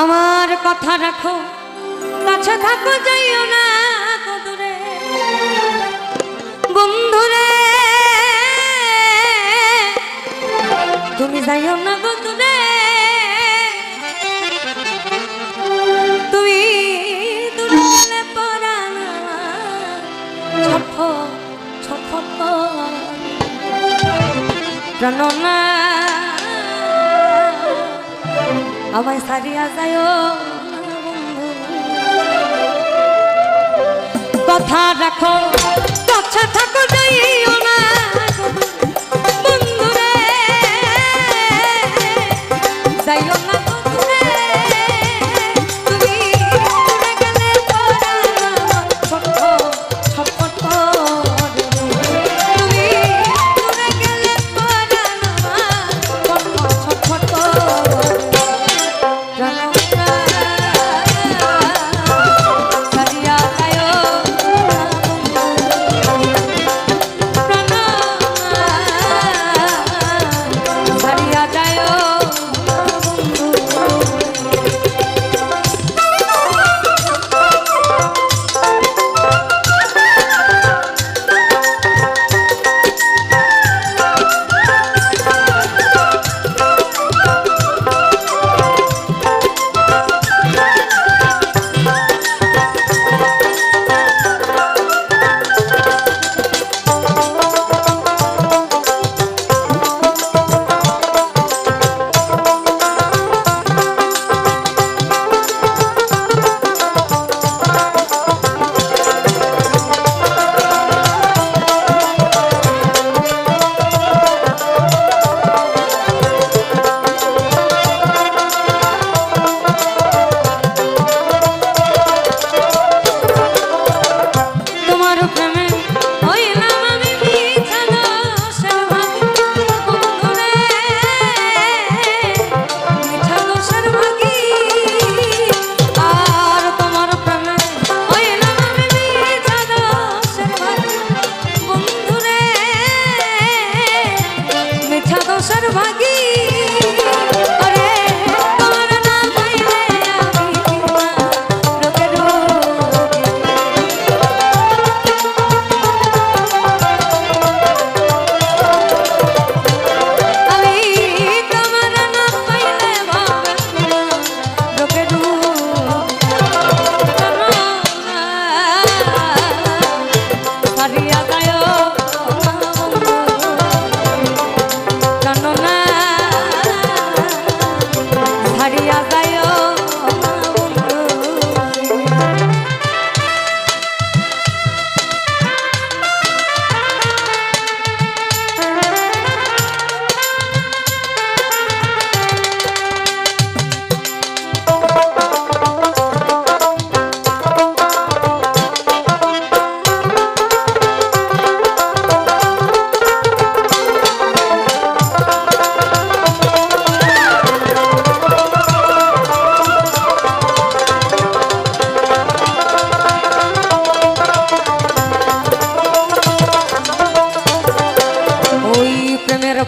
আমার কথা রাখো, কাছে থাকো, যাইও না কদরে বন্ধুরে, তুমি যাইও না কদরে তুমি দূরে গেলে পরানো ছটফট ছটফট প্রাণনা আমায় সারিয়া যায় কথা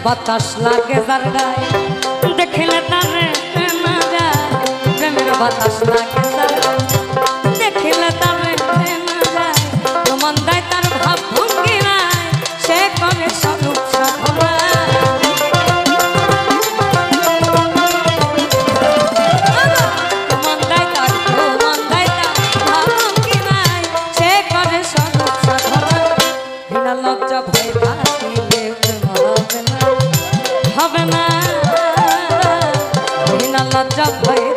বাতাস লাগে যার গায়ে। দেখলে তারে না বাতাস লাগে গায়ে। দেখলে তারে না যায় তার ভাব ভঙ্গি সে করে সাধনা মন্দাই তার মন্দাই বিনা লজ্জা ভয়